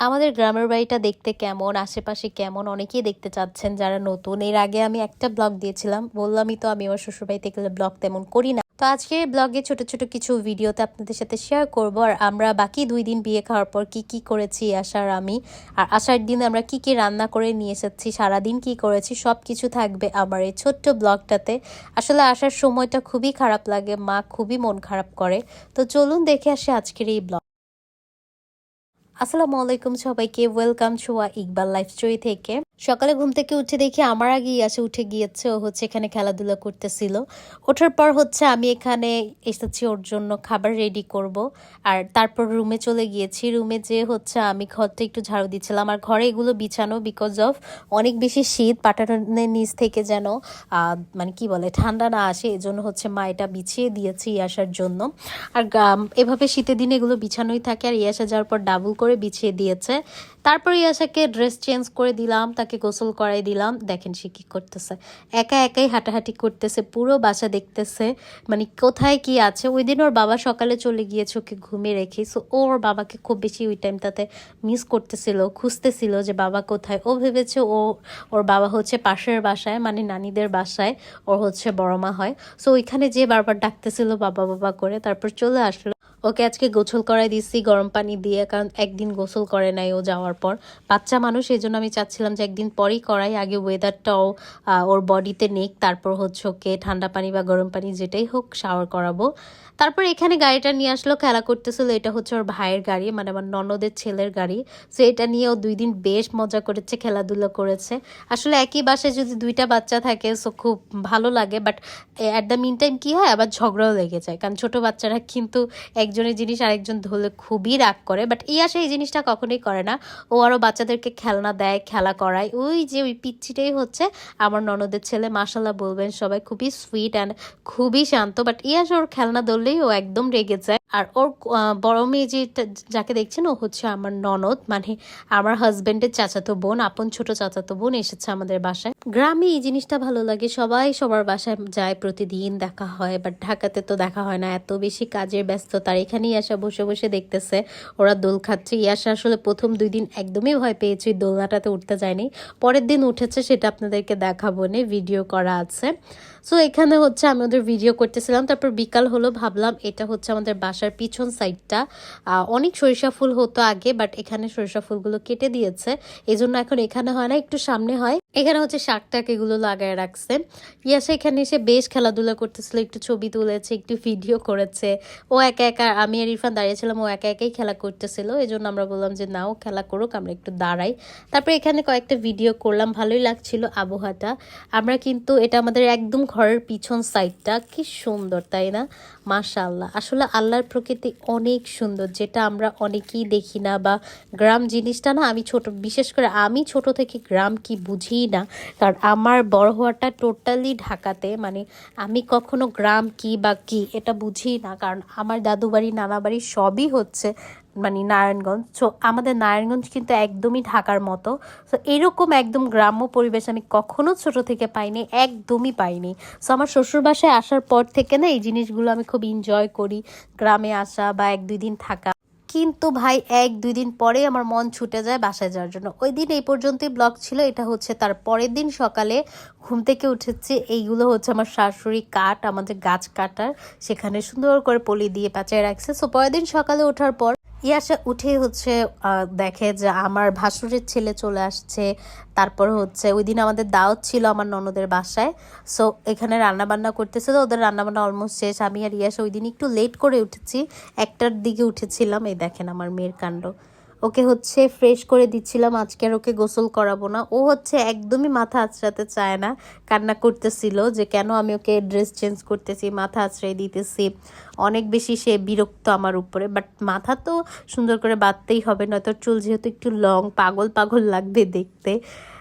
আমাদের গ্রামের বাড়িটা দেখতে কেমন? আশেপাশে কেমন? অনেকেই দেখতে চাচ্ছেন যারা নতুন। এর আগে আমি একটা ব্লগ দিয়েছিলাম। বললামই তো আমি আমার শ্বশুরবাড়িতে গেলে ব্লগ তেমন করি না। তো আজকের ব্লগে ছোট ছোট কিছু ভিডিওতে আপনাদের সাথে শেয়ার করব। আর আমরা বাকি দুই দিন বিয়ে খাওয়ার পর কি কি করেছি আসার আমি, আর আসার দিনে আমরা কি কি রান্না করে নিয়ে এসেছি, সারাদিন কি করেছি সব কিছু থাকবে আমার এই ছোট্ট ব্লগটাতে। আসলে আসার সময়টা খুবই খারাপ লাগে, মা খুবই মন খারাপ করে। তো চলুন দেখে আসি আজকের এই ব্লগ। আসসালামু আলাইকুম সবাইকে। ওয়েলকাম ছোয়া ইকবাল লাইফ স্টোরি থেকে। সকালে ঘুম থেকে উঠে দেখি আমার আগেই আসে, উঠে গিয়েছে। ও হচ্ছে এখানে খেলাধুলা করতেছিল। ওঠার পর হচ্ছে আমি এখানে এসেছি, ওর জন্য খাবার রেডি করব। আর তারপর রুমে চলে গিয়েছি। রুমে যে হচ্ছে আমি ঘরটা একটু ঝাড়ু দিচ্ছিলাম। আর ঘরে এগুলো বিছানো বিকজ অফ অনেক বেশি শীত, পাটানের নিচ থেকে যেন মানে কি বলে, ঠান্ডা না আসে। এজন্য হচ্ছে মা এটা বিছিয়ে দিয়েছে ইয়াসার জন্য। আর এভাবে শীতের দিনে এগুলো বিছানোই থাকে। আর ইয়াসা যাওয়ার পর ডাবল করে বিছিয়ে দিয়েছে। তারপর ইয়াসাকে ড্রেস চেঞ্জ করে দিলাম, তাকে গোসল করাই দিলাম। দেখেন সে কি করতেছে। একা একাই হাঁটাহাঁটি করতেছে, পুরো বাসা দেখতেছে। মানে কোথায় কি আছে? ওই দিন ওর বাবা সকালে চলে গিয়েছে ওকে ঘুমিয়ে রেখে। সো ওর বাবাকে খুব বেশি ওই টাইমটাতে মিস করতেছিল, খুঁজতেছিল যে বাবা কোথায়। ও ভেবেছে ও, ওর বাবা হচ্ছে পাশের বাসায় মানে নানিদের বাসায়। ওর হচ্ছে বড় মা হয়। সো ওইখানে যে বারবার ডাকতেছিল বাবা বাবা করে। তারপর চলে আসলো। ওকে আজকে গোসল করাই দিচ্ছি গরম পানি দিয়ে, কারণ একদিন গোসল করে নাই ও যাওয়ার পর। বাচ্চা মানুষ, এই জন্য আমি চাচ্ছিলাম যে একদিন পরেই করাই, আগে ওয়েদারটাও ওর বডিতে নেক, তারপর হচ্ছে ওকে ঠান্ডা পানি বা গরম পানি যেটাই হোক শাওয়ার করাবো। তারপর এখানে গাড়িটা নিয়ে আসলো, খেলা করতেছিল, এটা হচ্ছে ওর ভাইয়ের গাড়ি মানে আমার ননদের ছেলের গাড়ি। সো এটা নিয়ে ও দুই দিন বেশ মজা করেছে, খেলাধুলো করেছে। আসলে একই বাসায় যদি দুইটা বাচ্চা থাকে সো খুব ভালো লাগে but at the mean time কী হয়? আবার ঝগড়াও লেগে যায়, কারণ ছোট বাচ্চারা কিন্তু একজনের জিনিস আরেকজন ধরলে খুবই রাগ করে বাট এই আসে এই জিনিসটা কখনোই করে না। ও আরও বাচ্চাদেরকে খেলনা দেয়, খেলা করায়। ওই যে ওই পিচ্ছিটাই হচ্ছে আমার ননদের ছেলে মাসাল্লাহ বলবেন, সবাই খুবই সুইট অ্যান্ড খুবই শান্ত বাট ইয়াস ওর খেলনা ধরলেই ও একদম রেগে যায়। আর ওর বড় মেয়ে যে যাকে দেখছেন, ও হচ্ছে আমার ননদ মানে আমার হাজবেন্ডের চাচাতো বোন, আপন ছোট চাচাতো বোন এসেছে আমাদের বাসায়। গ্রামে এই জিনিসটা ভালো লাগে, সবাই সবার বাসায় যায়, প্রতিদিন দেখা হয় বাট ঢাকাতে তো দেখা হয় না, এত বেশি কাজের ব্যস্ততার এখানেই ইয়াসা বসে বসে দেখতেছে। ওরা দোল খাচ্ছে। ইয়াসা আসলে প্রথম দুই দিন একদমই ভয় পেয়েছি। দোলনাটাতে উঠতে যায়নি। পরের দিন উঠেছে, সেটা আপনাদেরকে দেখাবো নে। ভিডিও করা আছে। সো এখানে হচ্ছে আমি ওদের ভিডিও করতেছিলাম। তারপর বিকাল হলো, ভাবলাম এটা হচ্ছে আমাদের বাসার পিছন সাইডটা অনেক সরিষা ফুল হতো আগে বাট এখানে সরিষা ফুলগুলো কেটে দিয়েছে। এই জন্য এখন এখানে হয় না, একটু সামনে হয়। এখানে হচ্ছে শাক এগুলো লাগায় রাখছে। ইয়াসা এখানে এসে বেশ খেলাধুলা করতেছিল, একটু ছবি তুলেছে, একটু ভিডিও করেছে। ও একা একা, আমি আর ইরফান দাঁড়িয়েছিলাম, ও একা একাই খেলা করতেছিল। এই জন্য আমরা বললাম যে, নাও, খেলা করুক, আমরা একটু দাঁড়াই। তারপর এখানে কয়েকটা ভিডিও করলাম, ভালোই লাগছিল আবহাওয়াটা। আমরা কিন্তু এটা আমাদের একদম ঘরের পিছন সাইডটা কি সুন্দর, তাই না? মাশাআল্লাহ। আসলে আল্লাহর প্রকৃতি অনেক সুন্দর, যেটা আমরা অনেকেই দেখি না বা গ্রাম জিনিসটা না আমি ছোট, বিশেষ করে আমি ছোট থেকে গ্রাম কি বুঝি না, কারণ আমার বড় হওয়াটা টোটালি ঢাকাতে। মানে আমি কখনো গ্রাম কি বা কি এটা বুঝি না, কারণ আমার দাদু বাড়ি নানা বাড়ি সবই হচ্ছে মানে নারায়ণগঞ্জ। সো আমাদের নারায়ণগঞ্জ কিন্তু একদমই ঢাকার মতো। সো এরকম একদম গ্রাম্য পরিবেশ আমি কখনো ছোট থেকে পাইনি, একদমই পাইনি। সো আমার শ্বশুর বাসায় আসার পর থেকে না, এই জিনিসগুলো আমি খুব এনজয় করি, গ্রামে আসা বা এক দুই দিন থাকা। কিন্তু ভাই, এক দুই দিন পরে আমার মন ছুটে যায় বাসায় যাওয়ার জন্য। ওই দিন এই পর্যন্তই ব্লগ ছিল, এটা হচ্ছে তার পরের দিন সকালে ঘুম থেকে উঠেছি। এইগুলো হচ্ছে আমার শাশুড়ি কাঠ, আমাদের গাছ কাটার। সেখানে সুন্দর করে পলি দিয়ে পেঁচায় রাখছে। সো পরের দিন সকালে ওঠার পর ইয়াসা উঠে হচ্ছে দেখে যে আমার ভাসুরের ছেলে চলে আসছে। তারপর হচ্ছে ওই দিন আমাদের দাওয়াত ছিল আমার ননদের বাসায়। সো এখানে রান্নাবান্না করতেছে তো, ওদের রান্নাবান্না অলমোস্ট শেষ। আমি আর ইয়াসা ওই দিন একটু লেট করে উঠেছি। একটার দিকে উঠেছিলাম, এই দেখেন আমার মেয়ের কাণ্ড। ওকে হচ্ছে ফ্রেশ করে দিচ্ছিলাম, আজকে আর ওকে গোসল করাবো না। ও হচ্ছে একদমই মাথা আঁচড়াতে চায় না, কান্না করতেছিল যে কেন আমি ওকে ড্রেস চেঞ্জ করতেছি, মাথা আঁচড়াই দিতেছি। অনেক বেশি সে বিরক্ত আমার উপরে বাট মাথা তো সুন্দর করে বাঁধতেই হবে, নয়তো চুল যেহেতু একটু লং পাগল পাগল লাগবে দেখতে।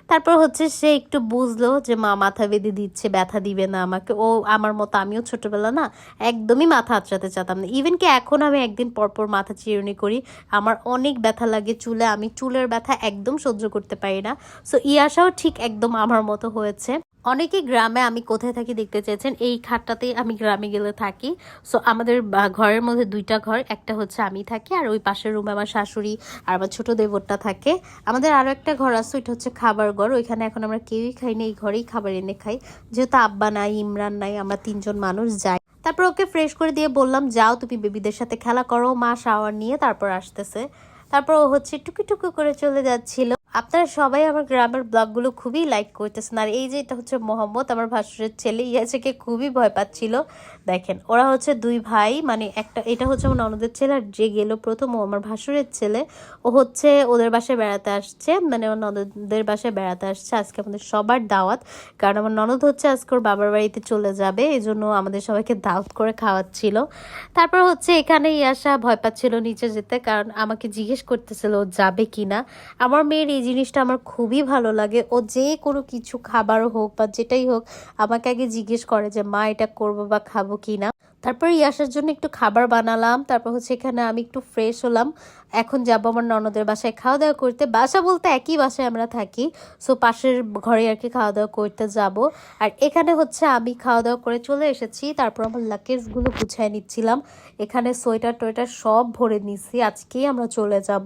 তারপর হচ্ছে সে একটু বুঝলো যে, মা, মাথা বেঁধে দিচ্ছে, ব্যথা দিবে না আমাকে। ও আমার মতো আমিও ছোটবেলা না একদমই মাথা আঁচড়াতে চাতাম না। ইভেন কি এখন আমি একদিন পরপর মাথা চিরুনি করি, আমার অনেক ব্যথা লাগে চুলে, আমি চুলের ব্যথা একদম সহ্য করতে পারি না। সো ইয়াসাও ঠিক একদম আমার মতো হয়েছে। অনেকেই গ্রামে আমি কোথায় থাকি দেখতে চেয়েছেন, এই খাটটাতেই আমি গ্রামে গেলে থাকি। সো আমাদের ঘরের মধ্যে দুইটা ঘর, একটা হচ্ছে আমি থাকি, আর ওই পাশের রুমে আমার শাশুড়ি আর আমার ছোট দেবরটা থাকে। আমাদের আরও একটা ঘর আছে, ওইটা হচ্ছে খাবার ঘর। ওইখানে এখন আমরা কেউই খাই না, এই ঘরেই খাবার এনে খাই। যেহেতু আব্বা নাই, ইমরান নাই, আমরা তিনজন মানুষ, যাই। তারপর ওকে ফ্রেশ করে দিয়ে বললাম, যাও তুমি বেবিদের সাথে খেলা করো, মা শাওয়ার নিয়ে তারপর আসতেছে। তারপর ও হচ্ছে টুকি টুকু করে চলে যাচ্ছিল। আপনারা সবাই আমার গ্রামের ব্লগগুলো খুবই লাইক করতেছেন। আর এই যে এটা হচ্ছে মোহাম্মদ, আমার ভাসুরের ছেলে ইয়াসেকে খুবই ভয় পাচ্ছিল। দেখেন, ওরা হচ্ছে দুই ভাই মানে একটা, এটা হচ্ছে আমার ননদের ছেলে, আর যে গেল প্রথম ও আমার ভাসুরের ছেলে, ও হচ্ছে ওদের বাসায় বেড়াতে আসছে মানে আমার ননদের বাসায় বেড়াতে আসছে, আজকে আমাদের সবার দাওয়াত, কারণ আমার ননদ হচ্ছে আজকে ওর বাবার বাড়িতে চলে যাবে, এই জন্য আমাদের সবাইকে দাওয়াত করে খাওয়াচ্ছিল। তারপর হচ্ছে এখানে ইয়াসা ভয় পাচ্ছিল নিচে যেতে, কারণ আমাকে জিজ্ঞেস করতেছিল ও যাবে কিনা। আমার মেয়ের এই জিনিসটা আমার খুবই ভালো লাগে, ও যে কোনো কিছু খাবার হোক বা যেটাই হোক, আমাকে আগে জিজ্ঞেস করে যে, মা, এটা করব বা খাব কিনা। তারপর ইয়াসার জন্য একটু খাবার বানালাম। তারপর হচ্ছে এখানে আমি একটু ফ্রেশ হলাম। এখন যাব আমার ননদের বাসায় খাওয়া দাওয়া করতে। বাসা বলতে একই বাসায় আমরা থাকি। সো পাশের ঘরে আর কি খাওয়া দাওয়া করতে যাব। আর এখানে হচ্ছে আমি খাওয়া দাওয়া করে চলে এসেছি। তারপর আমার লাগেজগুলো গুছায় নিচ্ছিলাম। এখানে সোয়েটার টোয়েটার সব ভরে নিছি। আজকেই আমরা চলে যাব।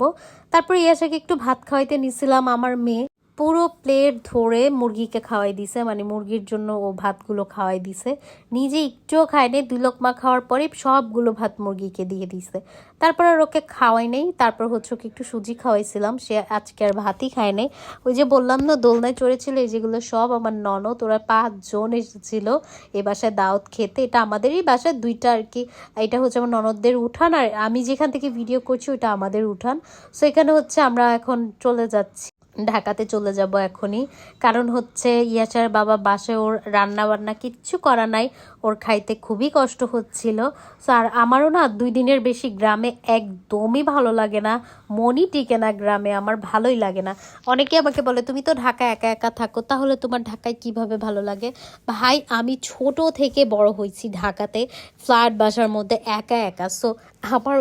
তারপর ইয়াসাকে একটু ভাত খাওয়াইতে নিছিলাম আমার মেয়ে। পুরো প্লেট ধরে মুরগিকে খাওয়াই দিছে মানে মুরগির জন্য ও ভাতগুলো খাওয়াই দিছে। নিজে একটুও খায়নি দুই লোকমা খাওয়ার পরে সবগুলো ভাত মুরগিকে দিয়ে দিছে। তারপর আর ওকে খাওয়াই নেই, তারপর হচ্ছে ওকে একটু সুজি খাওয়াইছিলাম, সে আজকে আর ভাতই খায় নাই। ওই যে বললাম না, দোলনায় চড়েছিল, এই যেগুলো সব আমার ননদ, ওরা পাঁচজন এসেছিল এ বাসায় দাওয়াত খেতে। এটা আমাদেরই বাসায় দুইটা আর কি, এটা হচ্ছে আমার ননদদের উঠান, আর আমি যেখান থেকে ভিডিও করছি ওটা আমাদের উঠান। সো এখানে হচ্ছে আমরা এখন চলে যাচ্ছি। ঢাকাতে চলে যাব এখনই। কারণ হচ্ছে ইয়াচার বাবা বাসায় ওর রান্না বান্না কিচ্ছু করা নাই, ওর খাইতে খুবই কষ্ট হচ্ছিল। সো আর আমারও না দুই দিনের বেশি গ্রামে একদমই ভালো লাগে না, মনই টিকে না গ্রামে, আমার ভালোই লাগে না। অনেকে আমাকে বলে, তুমি তো ঢাকা একা একা থাকো, তাহলে তোমার ঢাকায় কীভাবে ভালো লাগে? ভাই, আমি ছোট থেকে বড় হয়েছি ঢাকাতে, ফ্ল্যাট বাসার মধ্যে একা একা। সো আমার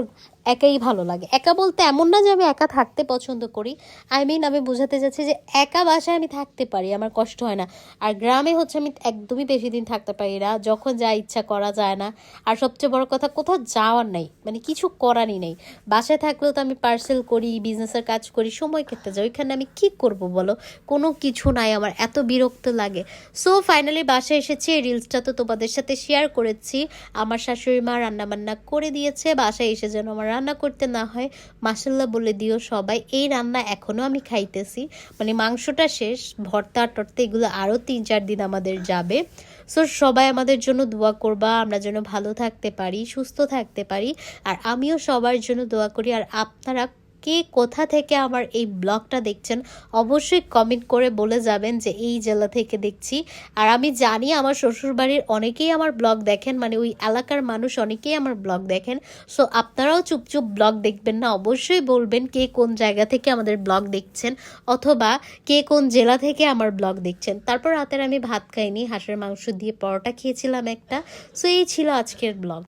একাই ভালো লাগে। একা বলতে এমন না যে আমি একা থাকতে পছন্দ করি। আই মিন আমি বোঝাতে যাচ্ছি যে একা বাসায় আমি থাকতে পারি, আমার কষ্ট হয় না। আর গ্রামে হচ্ছে আমি একদমই বেশি দিন থাকতে পারি না, যখন যা ইচ্ছা করা যায় না। আর সবচেয়ে বড় কথা, কোথাও যাওয়ার নাই মানে কিছু করারই নেই। বাসায় থাকলেও তো আমি পার্সেল করি বিজনেসের কাজ করি, সময় কেটে যাই ওইখানে আমি কি করব বলো? কোনো কিছু নাই, আমার এত বিরক্ত লাগে। সো ফাইনালি বাসায় এসেছি, এই রিলসটা তো তোমাদের সাথে শেয়ার করেছি। আমার শাশুড়ি মা রান্না বান্না করে দিয়েছে বাসায় এসে যেন আমার রান্না করতে না হয় মাসাল্লাহ বলে দিও সবাই, এই রান্না এখনও আমি খাইতেছি। মানে মাংসটা শেষ, ভর্তা, টর্তা এগুলো আরও তিন চার দিন আমাদের যাবে। সো সবাই আমাদের জন্য দোয়া করবা, আমরা যেন ভালো থাকতে পারি, সুস্থ থাকতে পারি, আর আমিও সবার জন্য দোয়া করি, আর আপনারা কে কোথা থেকে আমার এই ব্লগটা দেখছেন, অবশ্যই কমেন্ট করে বলে যাবেন যে এই জেলা থেকে দেখছি। আর আমি জানি আমার শ্বশুরবাড়ির অনেকেই আমার ব্লগ দেখেন মানে ওই এলাকার মানুষ অনেকেই আমার ব্লগ দেখেন। সো আপনারাও চুপ চুপ ব্লগ দেখবেন না, অবশ্যই বলবেন কে কোন জায়গা থেকে আমাদের ব্লগ দেখছেন, অথবা কে কোন জেলা থেকে আমার ব্লগ দেখছেন। তারপর রাতের আমি ভাত খাইনি, হাঁসের মাংস দিয়ে পরোটা খেয়েছিলাম একটা। সো এই ছিল আজকের ব্লগ।